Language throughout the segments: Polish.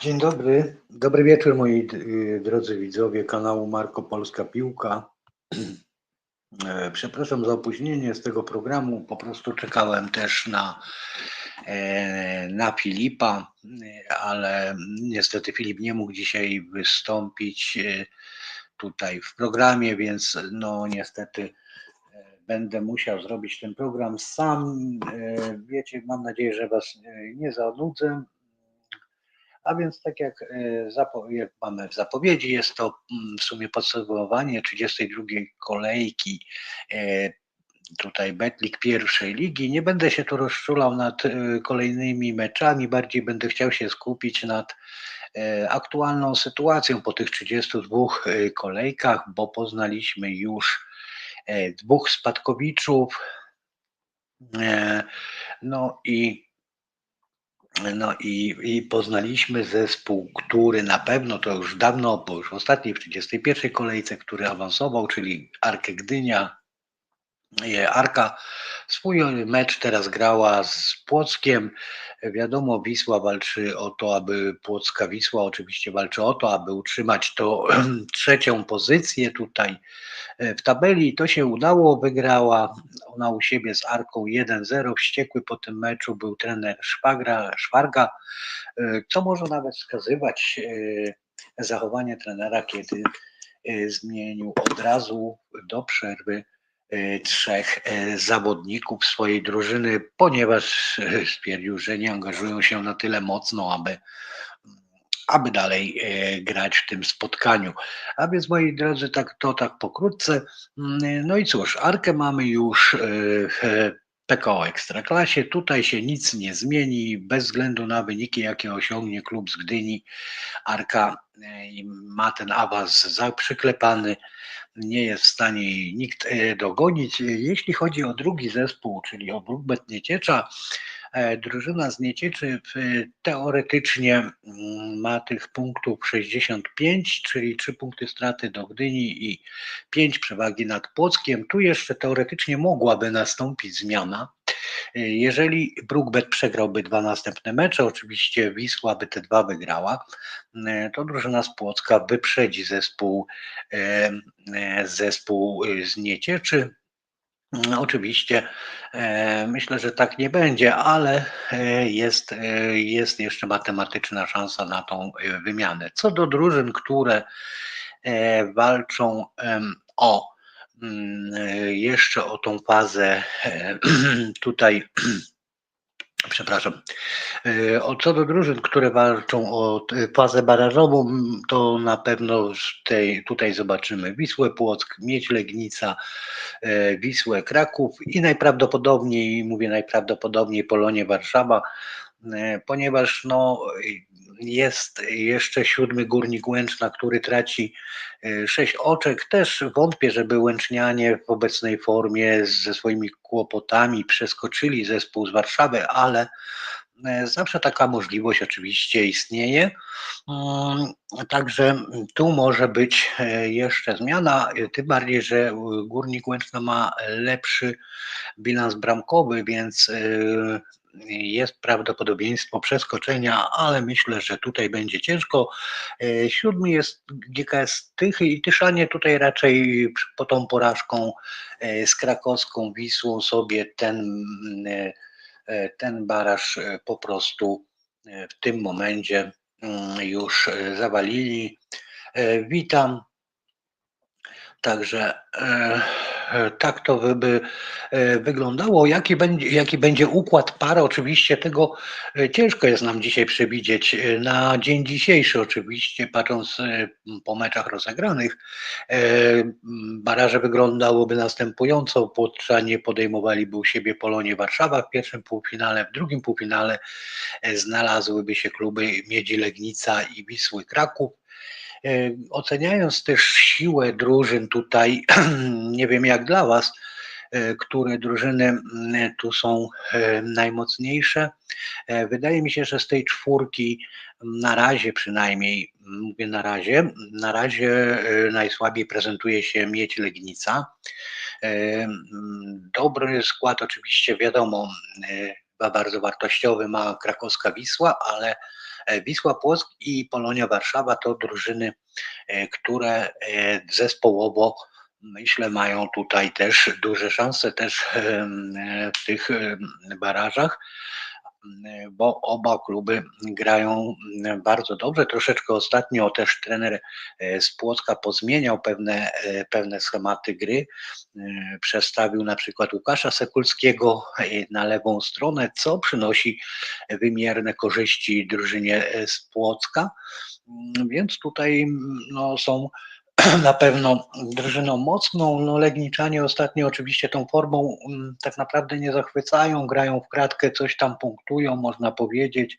Dzień dobry. Dobry wieczór moi y, drodzy widzowie kanału Marko Polska Piłka. E, przepraszam za opóźnienie z tego programu. Po prostu czekałem też na, e, na Filipa, e, ale niestety Filip nie mógł dzisiaj wystąpić tutaj w programie, więc no niestety będę musiał zrobić ten program sam. Wiecie, mam nadzieję, że Was nie zanudzę. A więc tak jak, e, jak mamy w zapowiedzi, jest to mm, w sumie podsumowanie 32 kolejki e, tutaj Betlik pierwszej ligi. Nie będę się tu rozczulał nad e, kolejnymi meczami, bardziej będę chciał się skupić nad aktualną sytuacją po tych 32 kolejkach, bo poznaliśmy już dwóch spadkowiczów. No i no i, i poznaliśmy zespół, który na pewno to już dawno, bo już w ostatniej, w 31 kolejce, który awansował, czyli Arkę Gdynia. Arka swój mecz teraz grała z Płockiem. Wiadomo, Wisła walczy o to, aby Płocka Wisła oczywiście walczy o to, aby utrzymać to trzecią pozycję tutaj E, w tabeli. To się udało, wygrała ona u siebie z Arką 1-0. Wściekły po tym meczu był trener Szwagra, Szwarga, e, co może nawet wskazywać e, zachowanie trenera, kiedy zmienił od razu do przerwy trzech zawodników swojej drużyny, ponieważ stwierdził, że nie angażują się na tyle mocno, aby aby dalej e, grać w tym spotkaniu. A więc moi drodzy, tak to tak pokrótce. Mm, no i cóż, Arkę mamy już e, PKO Ekstraklasie. Tutaj się nic nie zmieni bez względu na wyniki, jakie osiągnie klub z Gdyni. Arka e, ma ten awans przyklepany. Nie jest w stanie jej nikt dogonić. Jeśli chodzi o drugi zespół, czyli o Brukbet Nieciecza, E, drużyna z Niecieczy teoretycznie mm, ma tych punktów 65, czyli 3 punkty straty do Gdyni i 5 przewagi nad Płockiem. Tu jeszcze teoretycznie mogłaby nastąpić zmiana. E, jeżeli Brookbet przegrałby dwa następne mecze, oczywiście Wisła by te dwa wygrała, e, to drużyna z Płocka wyprzedzi zespół, zespół z Niecieczy. No, oczywiście e, myślę, że tak nie będzie, ale e, jest, e, jest jeszcze matematyczna szansa na tą wymianę. Co do drużyn, które walczą o mm, jeszcze o tą fazę tutaj Przepraszam. E, co do drużyn, które walczą o fazę barażową, to na pewno tej, tutaj zobaczymy Wisłę Płock, Miedź Legnica, e, Wisłę Kraków i najprawdopodobniej, mówię najprawdopodobniej Polonie Warszawa, e, ponieważ no, jest jeszcze siódmy Górnik Łęczna, który traci e, sześć oczek. Też wątpię, żeby Łęcznianie w obecnej formie ze swoimi kłopotami przeskoczyli zespół z Warszawy, ale e, Zawsze taka możliwość oczywiście istnieje. Mm, także tu może być e, jeszcze zmiana, tym bardziej, że Górnik Łęczna ma lepszy bilans bramkowy, więc jest prawdopodobieństwo przeskoczenia, ale myślę, że tutaj będzie ciężko. E, siódmy jest GKS Tychy i Tyszanie tutaj raczej po tą porażką e, z krakowską Wisłą sobie ten, e, ten baraż po prostu w tym momencie mm, już zawalili. Witam. Także tak to by e, wyglądało. Jaki będzie, jaki będzie układ par? Oczywiście tego e, ciężko jest nam dzisiaj przewidzieć. Na dzień dzisiejszy oczywiście, patrząc po meczach rozegranych, baraże wyglądałoby następująco. Płotrzanie podejmowaliby u siebie Polonie Warszawa w pierwszym półfinale, w drugim półfinale znalazłyby się kluby Miedzi Legnica i Wisły Kraków. E, oceniając też siłę drużyn tutaj, nie wiem jak dla Was, e, które drużyny tu są e, najmocniejsze. Wydaje mi się, że z tej czwórki na razie przynajmniej, mówię na razie, na razie najsłabiej prezentuje się Miedź Legnica. Dobry skład oczywiście wiadomo, bardzo wartościowy ma krakowska Wisła, ale Wisła Płock i Polonia Warszawa to drużyny, e, które e, zespołowo myślę mają tutaj też duże szanse też e, w tych barażach, bo oba kluby grają bardzo dobrze. Troszeczkę ostatnio też trener e, z Płocka pozmieniał pewne, e, pewne schematy gry. E, Przestawił na przykład Łukasza Sekulskiego na lewą stronę, co przynosi wymierne korzyści drużynie z Płocka. Więc tutaj no, są na pewno drużyną mocną. No, Legniczanie ostatnio oczywiście tą formą mm, tak naprawdę nie zachwycają, grają w kratkę, coś tam punktują, można powiedzieć.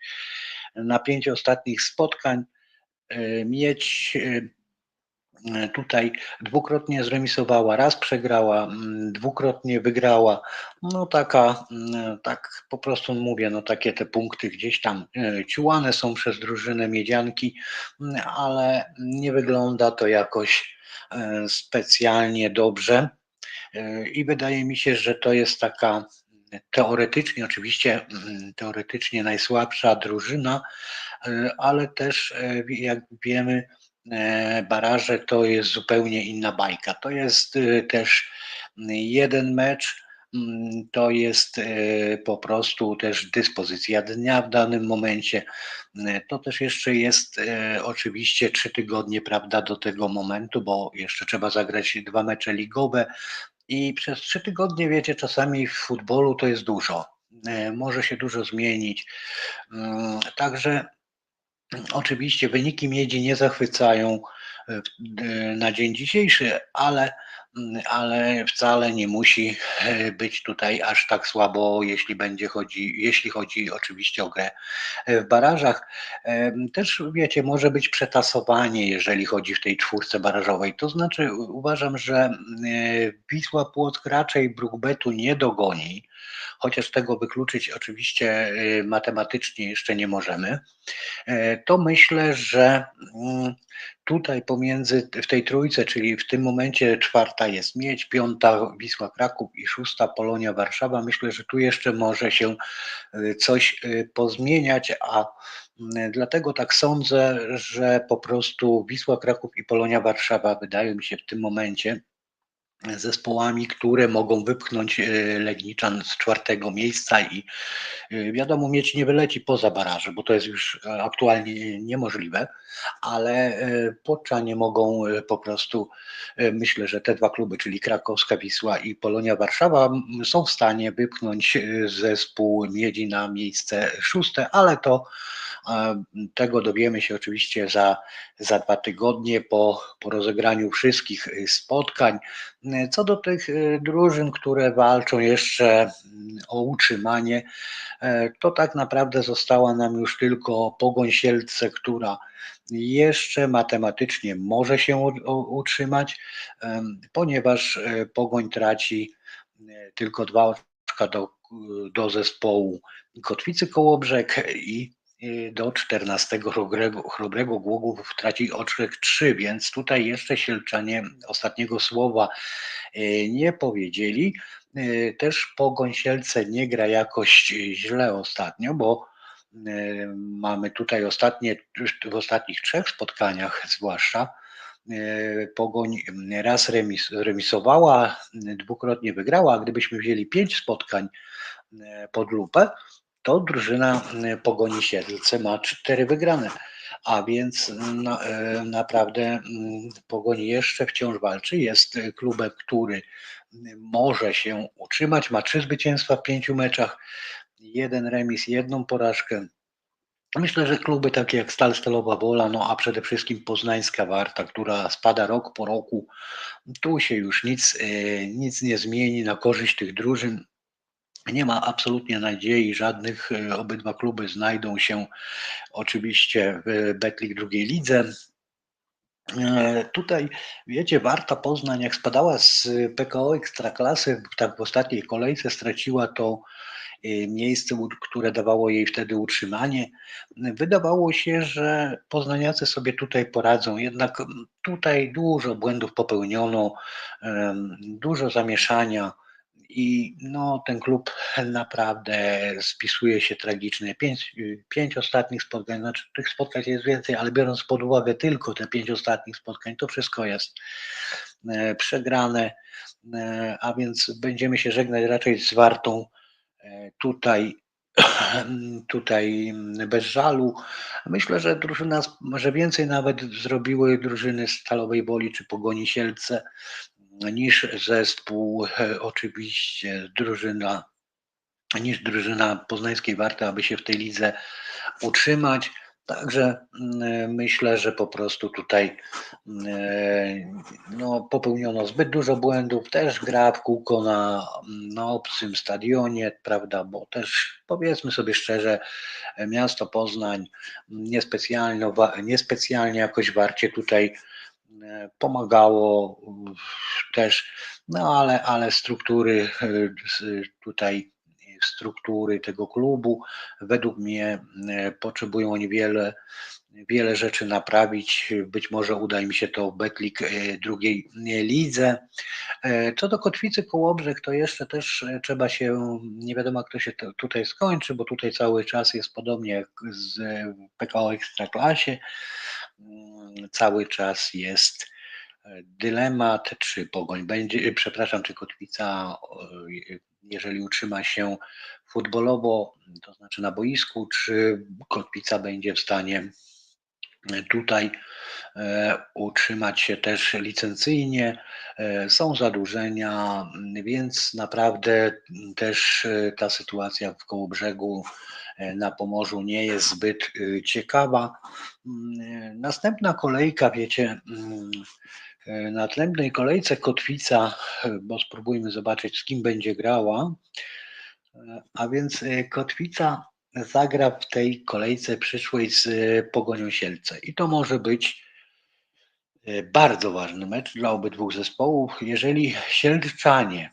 Na pięć ostatnich spotkań e, mieć e, tutaj dwukrotnie zremisowała, raz przegrała, mm, dwukrotnie wygrała. No taka, mm, tak po prostu mówię, no takie te punkty gdzieś tam e, ciułane są przez drużynę Miedzianki, mm, ale nie wygląda to jakoś specjalnie dobrze. I wydaje mi się, że to jest taka teoretycznie, oczywiście mm, teoretycznie najsłabsza drużyna, ale też jak wiemy, baraże to jest zupełnie inna bajka. To jest e, też jeden mecz, mm, to jest e, po prostu też dyspozycja dnia w danym momencie. E, To też jeszcze jest e, oczywiście trzy tygodnie, prawda, do tego momentu, bo jeszcze trzeba zagrać dwa mecze ligowe i przez trzy tygodnie, wiecie, czasami w futbolu to jest dużo. E, Może się dużo zmienić. Mm, Także Oczywiście wyniki miedzi nie zachwycają e, na dzień dzisiejszy, ale, ale wcale nie musi e, być tutaj aż tak słabo, jeśli będzie chodzi, jeśli chodzi oczywiście o grę e, w barażach. Też wiecie, może być przetasowanie, jeżeli chodzi w tej czwórce barażowej. To znaczy uważam, że Wisła Płock raczej Brukbetu nie dogoni, chociaż tego wykluczyć oczywiście e, matematycznie jeszcze nie możemy. E, to myślę, że mm, tutaj pomiędzy w tej trójce, czyli w tym momencie czwarta jest Miedź, piąta Wisła Kraków i szósta Polonia Warszawa. Myślę, że tu jeszcze może się e, coś e, pozmieniać, a mm, dlatego tak sądzę, że po prostu Wisła Kraków i Polonia Warszawa wydają mi się w tym momencie zespołami, które mogą wypchnąć e, Legniczan z czwartego miejsca i e, wiadomo, mieć nie wyleci poza baraże, bo to jest już e, aktualnie niemożliwe, ale e, Płoczanie mogą po prostu, myślę, że te dwa kluby, czyli Krakowska Wisła i Polonia Warszawa są w stanie wypchnąć zespół Miedzi na miejsce szóste, ale to tego dowiemy się oczywiście za, za dwa tygodnie po, po rozegraniu wszystkich spotkań. Co do tych e, drużyn, które walczą jeszcze mm, o utrzymanie, e, to tak naprawdę została nam już tylko Pogoń Sielce, która jeszcze matematycznie może się utrzymać, ponieważ e, Pogoń traci e, tylko dwa oczka do, do zespołu Kotwicy Kołobrzeg i do 14 Chrobrego, Chrobrego Głogów traci oczek 3, więc tutaj jeszcze Sielczanie ostatniego słowa e, nie powiedzieli. E, Też Pogoń Sielce nie gra jakoś źle ostatnio, bo e, mamy tutaj ostatnie, w ostatnich trzech spotkaniach zwłaszcza Pogoń raz remis, remisowała, dwukrotnie wygrała, gdybyśmy wzięli pięć spotkań pod lupę, to drużyna e, Pogoni Siedlce ma cztery wygrane, a więc na, e, naprawdę Pogoni jeszcze wciąż walczy, jest klubem, który może się utrzymać, ma trzy zwycięstwa w pięciu meczach, jeden remis, jedną porażkę. Myślę, że kluby takie jak Stal Stalowa Wola, no a przede wszystkim Poznańska Warta, która spada rok po roku, tu się już nic, nic nie zmieni na korzyść tych drużyn. Nie ma absolutnie nadziei żadnych. e, Obydwa kluby znajdą się oczywiście w Betlik drugiej lidze. E, Tutaj, wiecie, Warta Poznań, jak spadała z PKO Ekstraklasy, tak w ostatniej kolejce straciła to e, miejsce, które dawało jej wtedy utrzymanie. Wydawało się, że poznaniacy sobie tutaj poradzą, jednak tutaj dużo błędów popełniono, dużo zamieszania I no, ten klub naprawdę spisuje się tragicznie. Pięć, pięć ostatnich spotkań, znaczy tych spotkań jest więcej, ale biorąc pod uwagę tylko te pięć ostatnich spotkań, to wszystko jest e, przegrane, e, a więc będziemy się żegnać raczej z Wartą e, tutaj tutaj bez żalu. Myślę, że drużyna, że więcej nawet zrobiły drużyny Stalowej Woli czy Pogoni Sielce niż zespół, e, oczywiście drużyna, niż drużyna poznańskiej Warty, aby się w tej lidze utrzymać. Także mm, myślę, że po prostu tutaj mm, no, popełniono zbyt dużo błędów. Też gra w kółko na, na obcym stadionie, prawda? Bo też powiedzmy sobie szczerze, miasto Poznań niespecjalnie, niespecjalnie jakoś warcie tutaj E, pomagało też, no ale, ale struktury e, tutaj struktury tego klubu według mnie e, potrzebują oni wiele, wiele rzeczy naprawić. Być może uda im się to Betlik drugiej lidze. Co do Kotwicy Kołobrzeg, to jeszcze też trzeba się, nie wiadomo jak to się tutaj skończy, bo tutaj cały czas jest podobnie jak z PKO Ekstraklasie. Mm, cały czas jest e, dylemat, czy Pogoń będzie, e, przepraszam, czy Kotwica, jeżeli utrzyma się futbolowo, to znaczy na boisku, czy Kotwica będzie w stanie e, tutaj utrzymać się też licencyjnie. Są zadłużenia, więc naprawdę też ta sytuacja w Kołobrzegu E, na Pomorzu nie jest zbyt e, ciekawa. Mm, e, następna kolejka, wiecie, mm, na następnej kolejce Kotwica, bo spróbujmy zobaczyć, z kim będzie grała. A więc Kotwica zagra w tej kolejce przyszłej z Pogonią Sielce. I to może być bardzo ważny mecz dla obydwu zespołów. Jeżeli Sielczanie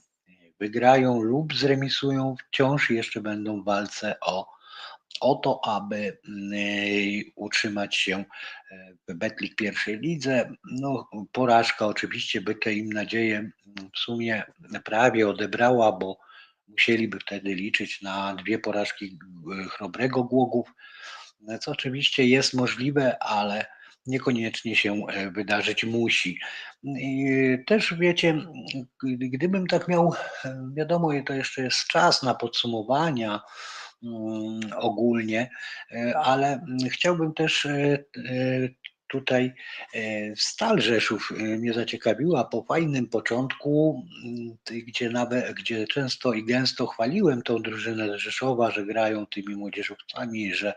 wygrają lub zremisują, wciąż jeszcze będą w walce o o to, aby mm, utrzymać się e, w Betlik pierwszej lidze. No, porażka oczywiście by te im nadzieję mm, w sumie prawie odebrała, bo musieliby wtedy liczyć na dwie porażki e, Chrobrego Głogów, co oczywiście jest możliwe, ale niekoniecznie się e, wydarzyć musi. I też wiecie, gdybym tak miał, wiadomo, to jeszcze jest czas na podsumowania, ogólnie, e, ale chciałbym też e, e, tutaj Stal Rzeszów mnie zaciekawiła po fajnym początku, mm, gdzie nawet, gdzie często i gęsto chwaliłem tą drużynę Rzeszowa, że grają tymi młodzieżowcami, że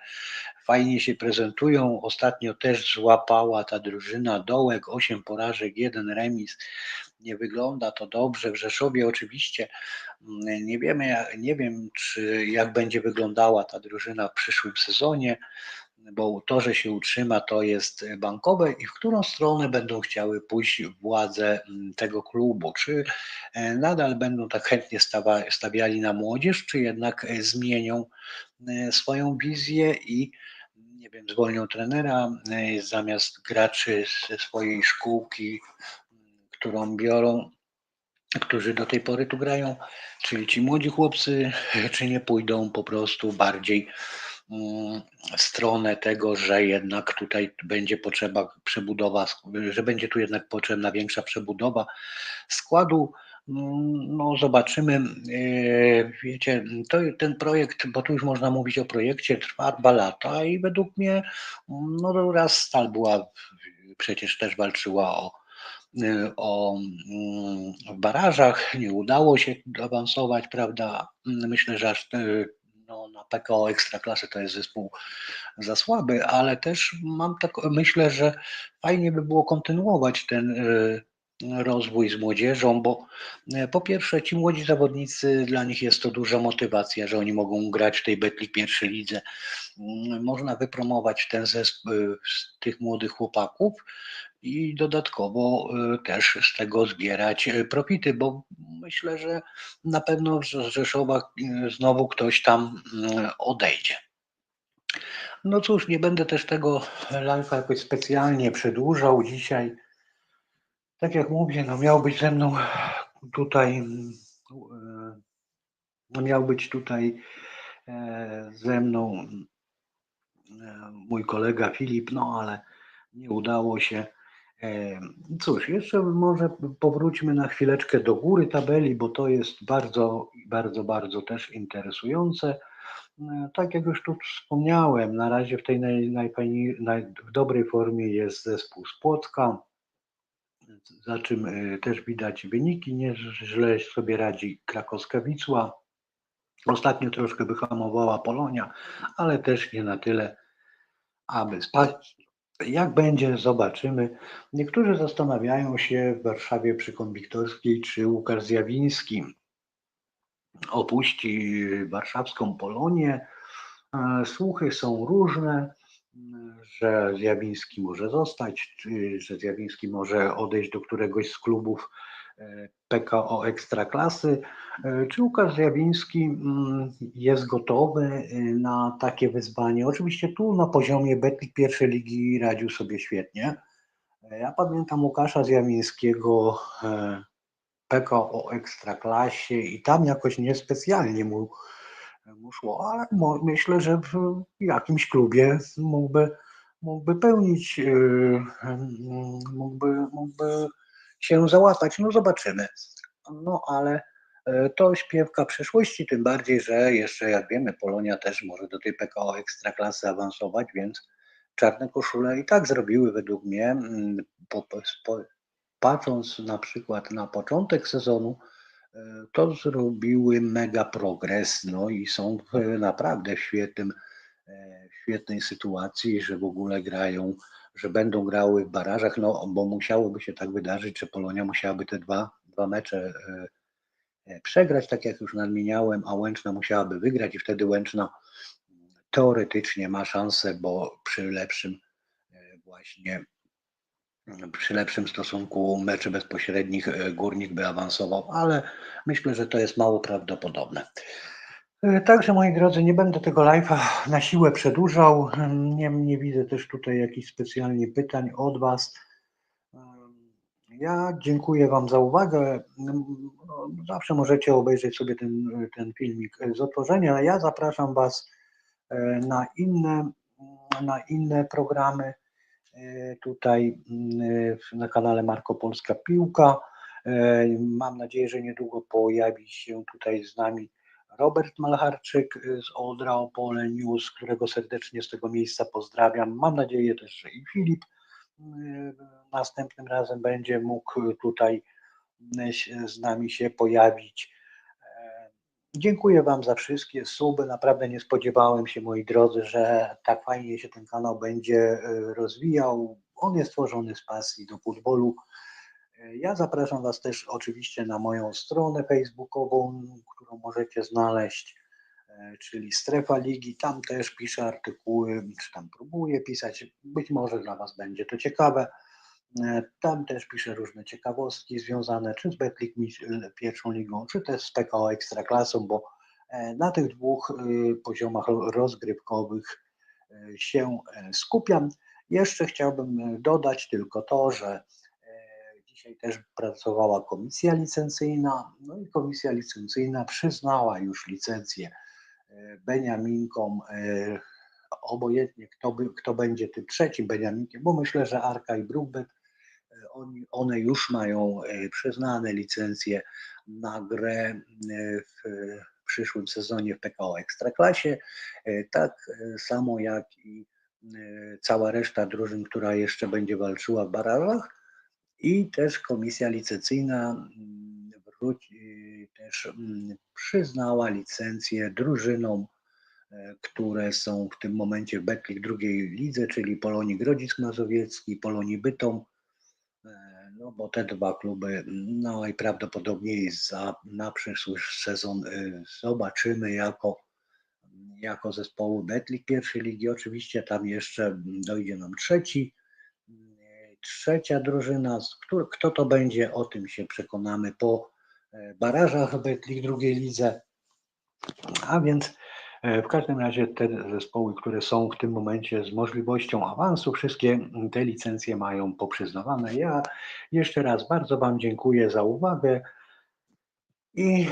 fajnie się prezentują. Ostatnio też złapała ta drużyna dołek, 8 porażek, jeden remis nie wygląda to dobrze. W Rzeszowie oczywiście mm, nie wiemy, nie wiem, czy jak będzie wyglądała ta drużyna w przyszłym sezonie, bo to, że się utrzyma, to jest bankowe i w którą stronę będą chciały pójść władze mm, tego klubu. Czy e, nadal będą tak chętnie stawiali na młodzież, czy jednak e, zmienią e, swoją wizję i wiem, zwolnią trenera, zamiast graczy ze swojej szkółki którą biorą, którzy do tej pory tu grają, czyli ci młodzi chłopcy, czy nie pójdą po prostu bardziej mm, w stronę tego, że jednak tutaj będzie potrzeba przebudowa, że będzie tu jednak potrzebna większa przebudowa składu. No, zobaczymy. E, wiecie, to, ten projekt, bo tu już można mówić o projekcie, trwa dwa lata i według mnie, no raz Stal była, przecież też walczyła o Y, o mm, barażach, nie udało się awansować, prawda? Myślę, że aż y, no, na PKO Ekstraklasy to jest zespół za słaby, ale też mam tak, myślę, że fajnie by było kontynuować ten rozwój z młodzieżą, bo po pierwsze ci młodzi zawodnicy, dla nich jest to duża motywacja, że oni mogą grać w tej Betlik pierwszej lidze. Mm, można wypromować ten zespół z tych młodych chłopaków i dodatkowo y, też z tego zbierać profity, bo myślę, że na pewno z Rzeszowa znowu ktoś tam odejdzie. No cóż, nie będę też tego live'a jakoś specjalnie przedłużał dzisiaj. Tak jak mówię, no miał być ze mną tutaj Miał być tutaj e, ze mną e, mój kolega Filip, no ale nie udało się. E, Cóż, jeszcze może powróćmy na chwileczkę do góry tabeli, bo to jest bardzo, bardzo, bardzo też interesujące. E, Tak jak już tu wspomniałem, na razie w tej naj, naj, w dobrej formie jest zespół z Płocka, za czym e, też widać wyniki, nieźle sobie radzi krakowska Wisła. Ostatnio troszkę wyhamowała Polonia, ale też nie na tyle, aby spać. Jak będzie, zobaczymy. Niektórzy zastanawiają się w Warszawie przy Konwiktorskiej, czy Łukasz Zjawiński opuści warszawską Polonię. E, Słuchy są różne, że Zjawiński może zostać, czy że Zjawiński może odejść do któregoś z klubów e, PKO Ekstraklasy. E, Czy Łukasz Zjawiński mm, jest gotowy e, na takie wyzwanie? Oczywiście tu na poziomie Betlik pierwszej ligi radził sobie świetnie. Ja pamiętam Łukasza Zjawińskiego PKO Ekstraklasie i tam jakoś niespecjalnie mu, mu szło, ale myślę, że w jakimś klubie mógłby, mógłby pełnić, e, mm, mógłby, mógłby się załapać. No zobaczymy. No ale e, to śpiewka przyszłości, tym bardziej, że jeszcze jak wiemy, Polonia też może do tej PKO Ekstraklasy awansować, więc czarne koszule i tak zrobiły według mnie, mm, patrząc na przykład na początek sezonu, to zrobiły mega progres, no i są w, naprawdę w świetnym, e, w świetnej sytuacji, że w ogóle grają, że będą grały w barażach, no bo musiałoby się tak wydarzyć, że Polonia musiałaby te dwa, dwa mecze e, e, przegrać, tak jak już nadmieniałem, a Łęczna musiałaby wygrać i wtedy Łęczna teoretycznie ma szansę, bo przy lepszym e, właśnie przy lepszym stosunku meczy bezpośrednich e, Górnik by awansował, ale myślę, że to jest mało prawdopodobne. E, Także moi drodzy, nie będę tego live'a na siłę przedłużał. Nie, nie widzę też tutaj jakichś specjalnie pytań od Was. Ja dziękuję Wam za uwagę. No, Zawsze możecie obejrzeć sobie ten, ten filmik z otworzenia. Ja zapraszam Was e, na inne, na inne programy e, tutaj mm, w- na kanale Marko Polska Piłka. E, Mam nadzieję, że niedługo pojawi się tutaj z nami Robert Malcharczyk y, z Odra Opole News, którego serdecznie z tego miejsca pozdrawiam. Mam nadzieję też, że i Filip następnym razem będzie mógł tutaj z nami się pojawić. E, Dziękuję Wam za wszystkie suby. Naprawdę nie spodziewałem się, moi drodzy, że tak fajnie się ten kanał będzie y, rozwijał. On jest tworzony z pasji do futbolu. E, Ja zapraszam Was też oczywiście na moją stronę facebookową, którą możecie znaleźć, e, czyli Strefa Ligi. Tam też piszę artykuły, czy tam próbuję pisać. Być może dla Was będzie to ciekawe. E, Tam też piszę różne ciekawostki związane czy z Betlik Mis- pierwszą ligą, czy też z PKO Ekstraklasą, bo e, na tych dwóch poziomach ro- rozgrywkowych e, się e, skupiam. Jeszcze chciałbym e, dodać tylko to, że e, Dzisiaj też pracowała komisja licencyjna, no i komisja licencyjna przyznała już licencję e, Beniaminkom, e, obojętnie kto, by, kto będzie tym trzecim Beniaminkiem, bo myślę, że Arka i e, oni, one już mają e, przyznane licencje na grę e, w przyszłym sezonie w PKO Ekstraklasie, e, tak samo jak i cała reszta drużyn, która jeszcze będzie walczyła w barażach. I też komisja licencyjna wróci, też przyznała licencję drużynom, które są w tym momencie w Betlik drugiej lidze, czyli Polonii Grodzisk Mazowiecki, Polonii Bytom, no bo te dwa kluby no najprawdopodobniej za, na przyszły sezon e, zobaczymy jako, jako zespoły Betlik pierwszej ligi. Oczywiście tam jeszcze dojdzie nam trzeci, trzecia drużyna, któr- kto to będzie, o tym się przekonamy po e, barażach Betlik drugiej lidze. A więc e, w każdym razie te zespoły, które są w tym momencie z możliwością awansu, wszystkie te licencje mają poprzyznawane. Ja jeszcze raz bardzo Wam dziękuję za uwagę i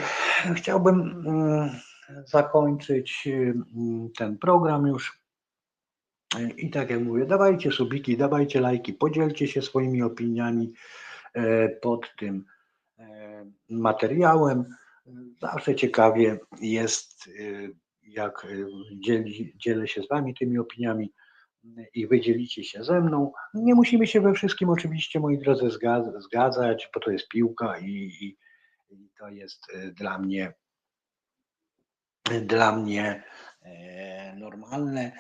chciałbym mm, zakończyć mm, ten program już. I tak jak mówię, dawajcie subiki, dawajcie lajki, podzielcie się swoimi opiniami e, pod tym e, materiałem. Zawsze ciekawie jest, e, jak dzieli, dzielę się z Wami tymi opiniami i wy dzielicie się ze mną. Nie musimy się we wszystkim oczywiście, moi drodzy, zgadzać, bo to jest piłka i, i, i to jest dla mnie dla mnie normalne.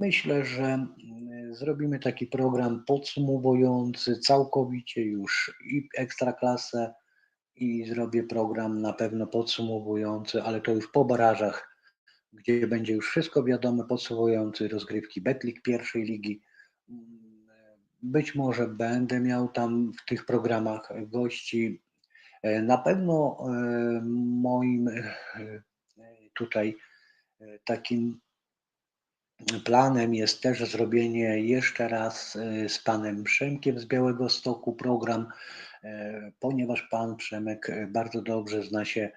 Myślę, że mm, zrobimy taki program podsumowujący całkowicie już i ekstraklasę i zrobię program na pewno podsumowujący, ale to już po barażach, gdzie będzie już wszystko wiadome, podsumowujący rozgrywki Betlik pierwszej ligi. Być może będę miał tam w tych programach gości. Na pewno e, moim e, tutaj e, takim Planem jest też zrobienie jeszcze raz z panem Przemkiem z Białego Stoku program, ponieważ pan Przemek bardzo dobrze zna się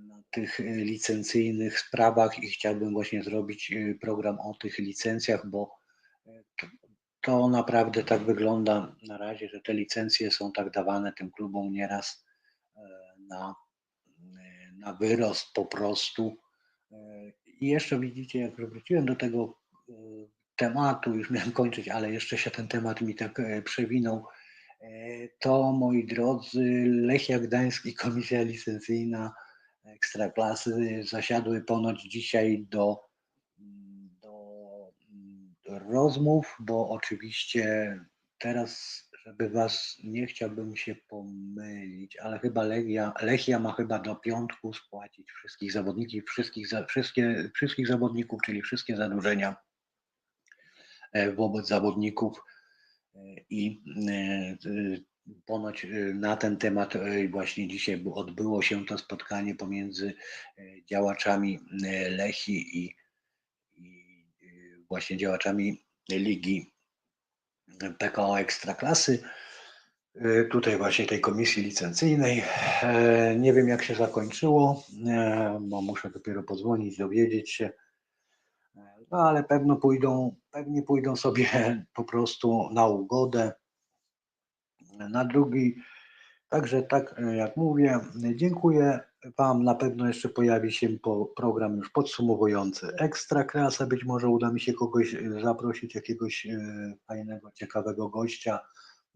na tych licencyjnych sprawach i chciałbym właśnie zrobić program o tych licencjach, bo to, to naprawdę tak wygląda na razie, że te licencje są tak dawane tym klubom nieraz na, na wyrost po prostu. I jeszcze widzicie, jak wróciłem do tego e, tematu, już miałem kończyć, ale jeszcze się ten temat mi tak e, przewinął, e, to moi drodzy, Lechia Gdańsk i Komisja Licencyjna Ekstraklasy zasiadły ponoć dzisiaj do, do, rozmów, bo oczywiście teraz żeby was nie chciałbym się pomylić, ale chyba Lechia, Lechia ma chyba do piątku spłacić wszystkich zawodników, wszystkich, wszystkie, wszystkich zawodników, czyli wszystkie zadłużenia e, wobec zawodników e, i e, ponoć na ten temat właśnie dzisiaj odbyło się to spotkanie pomiędzy działaczami Lechi i, i właśnie działaczami Ligi PKO Ekstraklasy, y, tutaj właśnie tej komisji licencyjnej. Nie wiem jak się zakończyło, bo muszę dopiero podzwonić, dowiedzieć się. No ale pewno pójdą, pewnie pójdą sobie po prostu na ugodę. Na drugi, także tak jak mówię, dziękuję Wam. Na pewno jeszcze pojawi się program już podsumowujący Ekstra Klasa. Być może uda mi się kogoś e, zaprosić, jakiegoś e, fajnego, ciekawego gościa.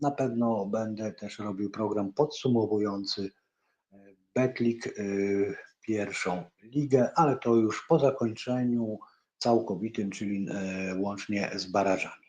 Na pewno będę też robił program podsumowujący e, Betlik pierwszą ligę, ale to już po zakończeniu całkowitym, czyli łącznie z barażami.